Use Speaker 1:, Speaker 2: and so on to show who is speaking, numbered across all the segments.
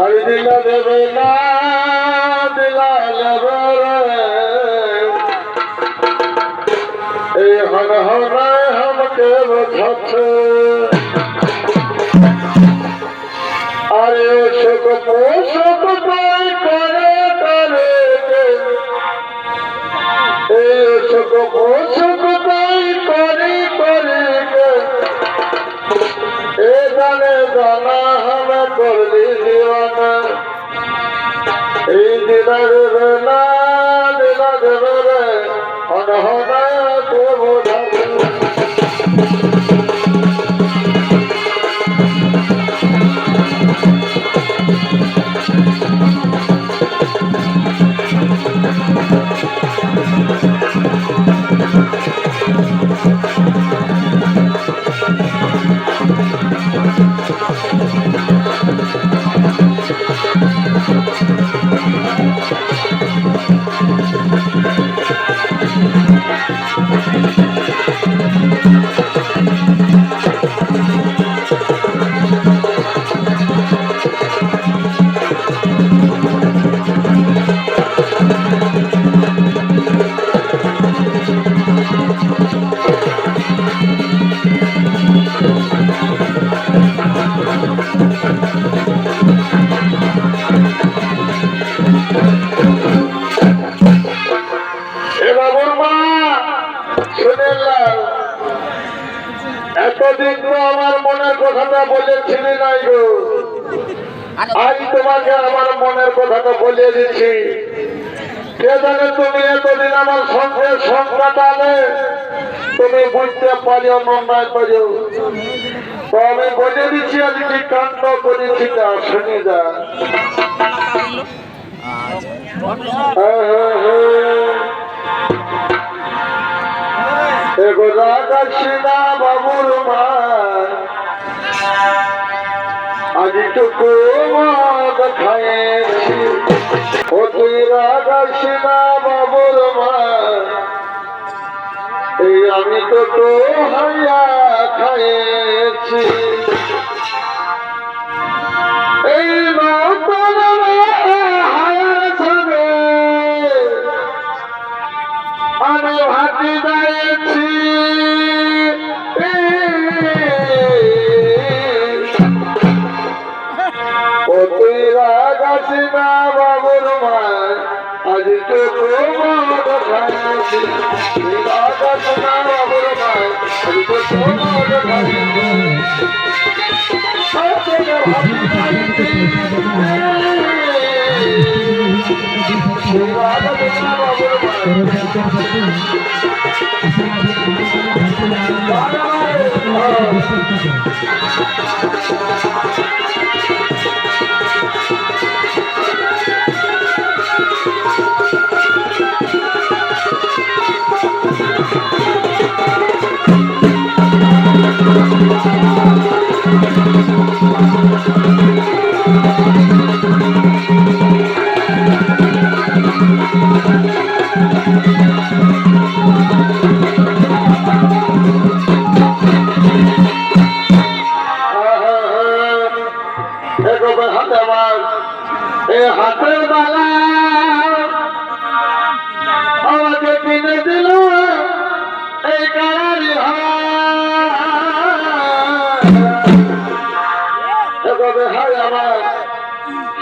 Speaker 1: আর দিল দেবে না দিলাল এই হন হনায় হামকে বোঝাচ্ছে আরে শোক শোক করে তারে এই শোক শোক করলি দিওয়ানা এই দিলা দেবে কথাটা বলেছিলি নাই গো। আজ তোমাকে আমার মনের কথাটা বলে দিচ্ছি। কে জানে তুমি এতদিন আমার সঙ্গে সংখ্যাটালে তুমি বুঝতে পারিও নয় পারিও তো আমি বলে দিচ্ছি আজ কি কাণ্ড করেছি না শুনে যা। হ্যাঁ হ্যাঁ হ্যাঁ। বাবুর মা। আজ মদ খায়েছি ও তুই রাজা সিনা বাবুর মা। এই আমি তো তো হাইয়া খায়েছি এই আমি হাতি দাঁড়িয়েছি। রাগাছি না বাবুর আজ তো তোমার খাইছি তুই রাগাছি না বাবুর আজ তো তোমার খাইছি সত্যি হাতি এ হাতের বালা। আমাকে কিনে দিল এই এগোবে হায় আমার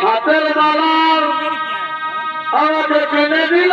Speaker 1: হাতের বালা? আমাকে কিনে দিল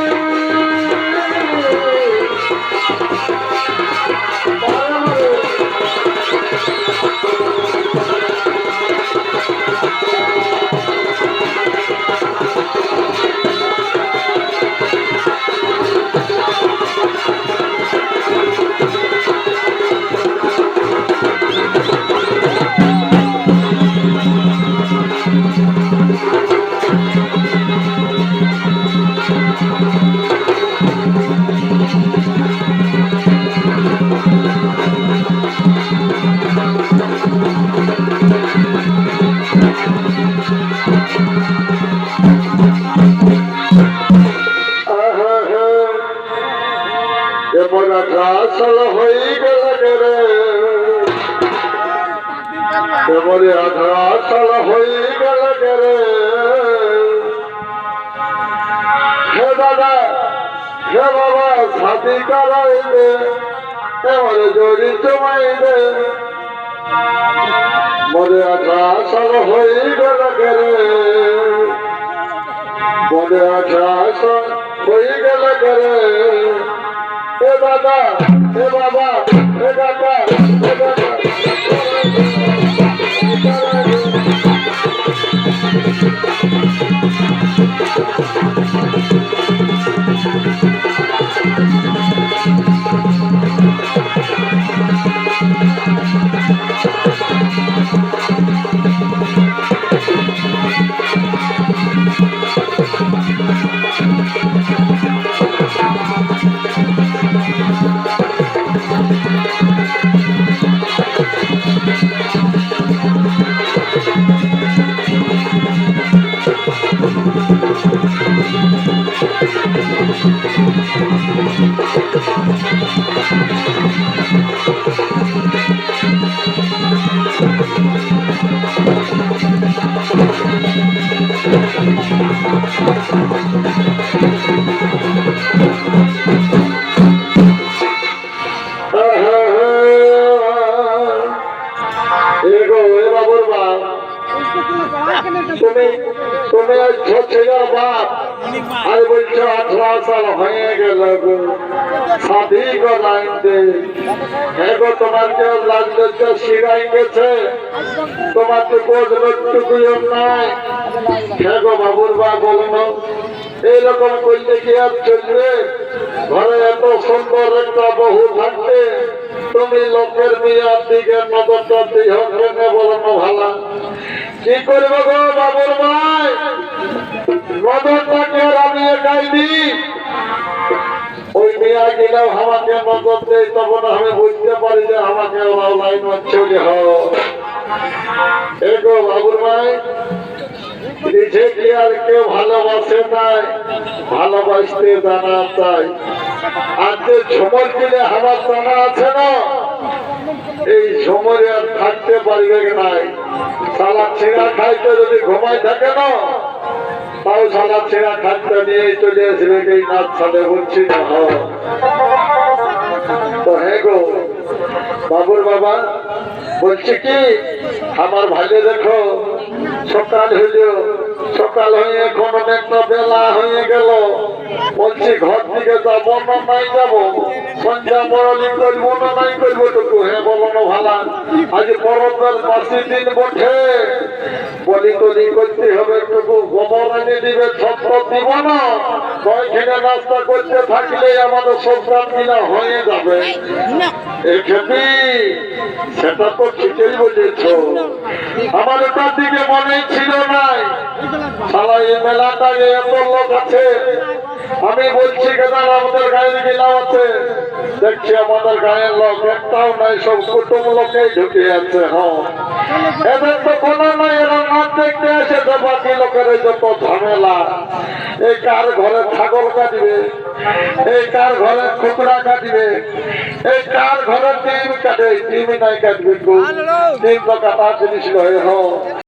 Speaker 1: আঠারো সাল হয়ে গেল গেলে হে দাদা, হে বাবা সাথী করাইবে এবারে জড়ি জমাইবে আঠারো সাল হয়ে গেল গেলে আঠারো সাল হয়ে গেল গেলে এ দাদা এ বাবা এ দাদা তুমি তুমি ওই ছেলের বাপ আর বলছো, আঠারো সাল হয়ে গেল সাধি গো। লাইনতে এগো তোমার কেউ লাঞ্চ শিরাই গেছে, তোমার তো কোচ রোগটুকুও নাই। এগো বাবুর বাপ বলল এইরকম করলে কি আর চলবে? ঘরে এত সুন্দর একটা বহু থাকতে তুমি লোকের বিয়ার দিকে নজরটা দিহ কেনে বলনো ভালা? কি করব গো বাবুর ভাই? নজরটাকে আর আমি একাই দিই। ওই মেয়া গেলেও আমাকে দেয়, তখন আমি বুঝতে পারি যে আমাকে ওরা লাইন হয় এগো বাবুর ভাই, নিজে কি আর কেউ ভালোবাসে নাই? ভালোবাসতে জানা চাই। আর যে ঝুমর কিনে আমার জানা আছে না, এই ঝুমরে আর থাকতে পারবে নাই? সালা ছেঁড়া খাইতে যদি ঘুমাই থাকে না, তাও সালা ছেঁড়া খাইতে নিয়ে চলে আসবে এই নাচ সাথে বলছি না। তো হ্যাঁ গো, বাবুর বাবা, বলছি কি, আমার ভাইলে দেখো, সকাল হইল সকাল হয়ে এখন অনেকটা বেলা হয়ে গেল বলছি, ঘর থেকে যাব না নাই যাব। সন্ধ্যা মরলি করব না নাই করব টুকু। হ্যাঁ বলো না ভালা, আজ পরবের বাসি দিন বটে। বলি তলি করতে হবে টুকু। গোবর এনে দিবে ছত্র দিব না। কয়েকখানে নাস্তা করতে থাকলে আমাদের কাজ কিনা হয়ে যাবে। এখানে সেটা তো ঠিকই বলেছ। আমার ওটার দিকে মনে ছিল নাই। সারা এই মেলাটায় এত লোক আছে। আমি বলছি কেন আমাদের গায়ের গিলাও আছে? দেখছি আমাদের গায়ের লোক একটাও নাই সব কুটুম লোকেই ঢুকে আছে হ্যাঁ এদের তো কোনো নাই এরা নাচ দেখতে এসেছে বাকি লোকের যত ঝামেলা। এই কার ঘরে ছাগল কাটবে? এই কার ঘরে কুকুরা কাটবে? এই কার ঘরে ডিম কাটে? ডিম নাই কাটবে ডিম তো কাটা জিনিস নয় হ্যাঁ